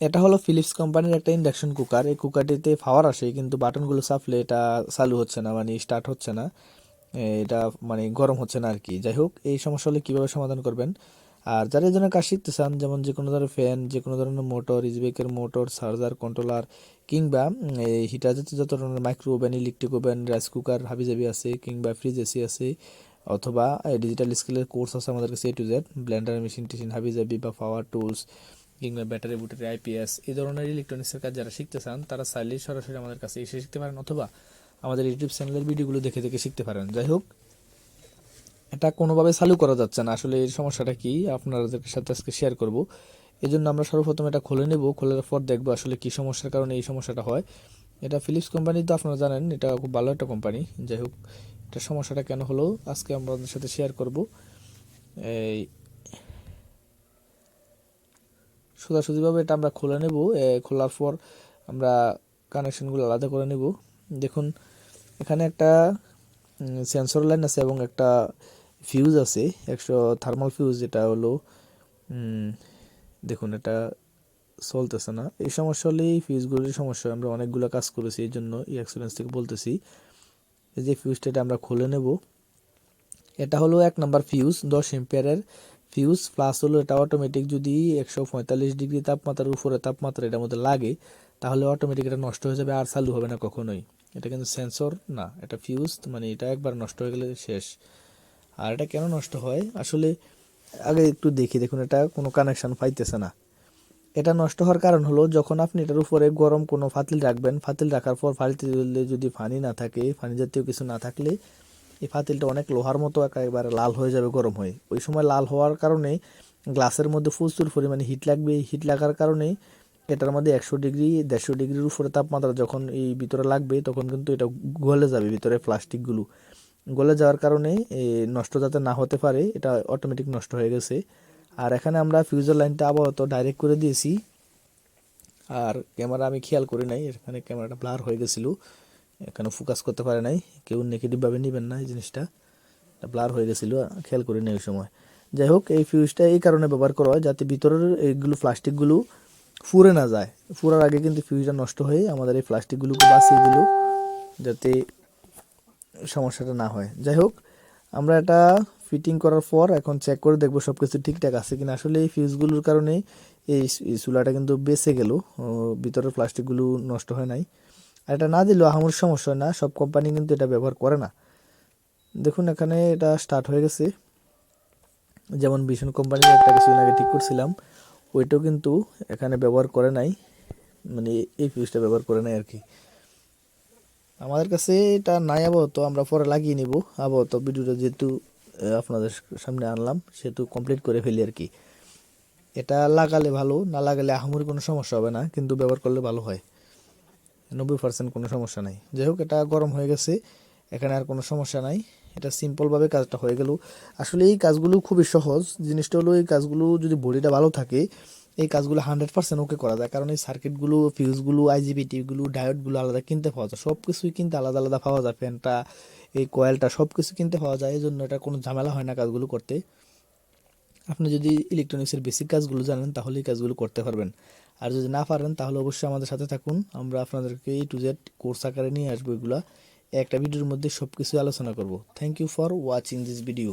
এটা হলো ফিলিপস কোম্পানির একটা ইন্ডাকশন কুকার এই কুকারটিতে পাওয়ার আসে কিন্তু বাটনগুলো চাপলে এটা চালু হচ্ছে না মানে স্টার্ট হচ্ছে না। এটা মানে গরম হচ্ছে না আর কি যাই হোক, এই সমস্যা হলে কীভাবে সমাধান করবেন? আর যারা এই ধরনের কাজ শিখতে চান, যেমন যে কোনো ধরনের ফ্যান যে কোনো ধরনের মোটর ইজবেকের মোটর চার্জার কন্ট্রোলার কিংবা হিটার জাতীয় যত ধরনের micro oven electric oven rice cooker হাবিজাবি আছে, কিংবা ফ্রিজ এসি আছে, অথবা ডিজিটাল স্কিলের কোর্স আছে আমাদের কাছে A to Z blender machine টেশিন, হাবিজাবি বা পাওয়ার টুলস কিংবা ব্যাটারি, বুটারি আইপিএস এই ধরনের ইলেকট্রনিক্সের কাজ যারা শিখতে চান, তারা চাইলেই সরাসরি আমাদের কাছে এসে শিখতে পারেন অথবা আমাদের ইউটিউব চ্যানেলের ভিডিওগুলো দেখে দেখে শিখতে পারেন। যাই হোক, এটা কোনোভাবে চালু করা যাচ্ছে না। আসলে এই সমস্যাটা কি? আপনাদের সাথে আজকে শেয়ার করব। এই জন্য আমরা সর্বপ্রথম এটা খুলে নেব। খোলার পর দেখব আসলে কি সমস্যার কারণে এই সমস্যাটা হয়। এটা ফিলিপস কোম্পানি তো আপনারা জানেন, এটা খুব ভালো একটা কোম্পানি যাই হোক, এটা সমস্যাটা কেন হলো? আজকে আমরা আপনাদের সাথে শেয়ার করব। এই সোজাসুজিভাবে এটা আমরা খুলে নেব। খোলার পর আমরা কানেকশনগুলো আলাদা করে নেব। দেখুন, এখানে একটা সেন্সর লাইন আছে এবং একটা ফিউজ আছে, একশো থার্মাল ফিউজ যেটা হলো দেখুন এটা চলতেছে না। এই সমস্যা হলে এই ফিউজগুলির সমস্যা। আমরা অনেকগুলো কাজ করেছি, এই জন্য এই এক্সপিরিয়েন্স থেকে বলতেছি। এই যে ফিউজটা এটা আমরা খুলে নেব। এটা হলো এক নাম্বার ফিউজ দশ এম্পিয়ারের ফিউজ প্লাস হলো এটা অটোমেটিক যদি একশো পঁয়তাল্লিশ ডিগ্রি তাপমাত্রার উপরে তাপমাত্রা এটার মধ্যে লাগে, তাহলে অটোমেটিক এটা নষ্ট হয়ে যাবে আর চালু হবে না কখনোই। এটা কিন্তু সেন্সর না, এটা ফিউজ মানে এটা একবার নষ্ট হয়ে গেলে শেষ। আর এটা কেন নষ্ট হয়? আসলে আগে একটু দেখি, দেখুন এটা কোনো কানেকশান পাইতেছে না। এটা নষ্ট হওয়ার কারণ হলো যখন আপনি এটার উপরে গরম কোনো ফাতিল রাখবেন, ফাতিল রাখার পর ফাতিলে যদি পানি না থাকে পানি জাতীয় কিছু না থাকলে এই ফাতিলটা অনেক লোহার মতো একেবারে লাল হয়ে যাবে গরম হয়ে। ওই সময় লাল হওয়ার কারণে গ্লাসের মধ্যে প্রচুর পরিমাণে হিট লাগবে। হিট লাগার কারণে এটার মধ্যে একশো ডিগ্রি, দেড়শো ডিগ্রির উপরে তাপমাত্রা যখন এই ভিতরে লাগবে, তখন কিন্তু এটা গলে যাবে ভিতরে প্লাস্টিকগুলো। গলে যাওয়ার কারণে নষ্ট যাতে না হতে পারে, এটা অটোমেটিক নষ্ট হয়ে গেছে। আর এখানে আমরা ফিউজার লাইনটা আপাতত ডাইরেক্ট করে দিয়েছি। আর ক্যামেরা আমি খেয়াল করি নাই, এখানে ক্যামেরাটা ব্লার হয়ে গেছিল। এখানে ফোকাস করতে পারে নাই। কেউ নেগেটিভভাবে নেবেন না এই জিনিসটা। ব্লার হয়ে গেছিল, খেয়াল করি নাই ওই সময়। যাই হোক, এই ফিউজটা এই কারণে ব্যবহার করা হয়, যাতে ভিতরের এইগুলো প্লাস্টিকগুলো ফুরে না যায়। ফুরার আগে কিন্তু ফিউজটা নষ্ট হয়ে আমাদের এই প্লাস্টিকগুলোকে বাঁচিয়ে দিল, যাতে সমস্যাটা না হয়। যাই হোক, আমরা এটা ফিটিং করার পর এখন চেক করে দেখব সব কিছু ঠিকঠাক আছে কিনা। আসলে এই ফিউজগুলোর কারণে এই চুলাটা কিন্তু বেঁচে গেল ভিতরের প্লাস্টিকগুলো নষ্ট হয় নাই। আর এটা না দিলেও আমার সমস্যা না, সব কোম্পানি কিন্তু এটা ব্যবহার করে না। দেখুন, এখানে এটা স্টার্ট হয়ে গেছে। যেমন ভীষণ কোম্পানির একটা কিছুদিন আগে ঠিক করছিলাম, ওইটাও কিন্তু এখানে ব্যবহার করে নাই। মানে এই ফিউজটা ব্যবহার করে নাই আর কি। আমাদের কাছে এটা নাই আপাতত, আমরা পরে লাগিয়ে নিব। আপাতত ভিডিওটা যেহেতু আপনাদের সামনে আনলাম, সেহেতু কমপ্লিট করে ফেলি আর কি। এটা লাগালে ভালো, না লাগালে আহামরি কোনো সমস্যা হবে না, কিন্তু ব্যবহার করলে ভালো হয়। নব্বই পার্সেন্ট কোনো সমস্যা নাই। যাই হোক, এটা গরম হয়ে গেছে। এখানে আর কোনো সমস্যা নাই। এটা সিম্পলভাবে কাজটা হয়ে গেল। আসলে এই কাজগুলো খুবই সহজ। জিনিসটা হলো, এই কাজগুলো যদি বডিটা ভালো থাকে, এই কাজগুলো হান্ড্রেড পার্সেন্ট ওকে করা যায়। কারণ এই সার্কিটগুলো ফিউজগুলো আইজিবিটিগুলো ডায়োডগুলো আলাদা কিনতে পাওয়া যায়। সব কিছুই কিনতে আলাদা আলাদা পাওয়া যায়। ফ্যানটা, এই কয়েলটা সব কিছু কিনতে পাওয়া যায়। এই জন্য এটা কোনো ঝামেলা হয় না কাজগুলো করতে। আপনি যদি ইলেকট্রনিক্সের বেসিক কাজগুলো জানেন তাহলে এই কাজগুলো করতে পারবেন। আর যদি না পারেন, তাহলে অবশ্যই আমাদের সাথে থাকুন। আমরা আপনাদেরকে এই টু জেড কোর্স আকারে নিয়ে আসব এগুলো। একটা ভিডিওর মধ্যে সব কিছু আলোচনা করব। Thank you for watching this video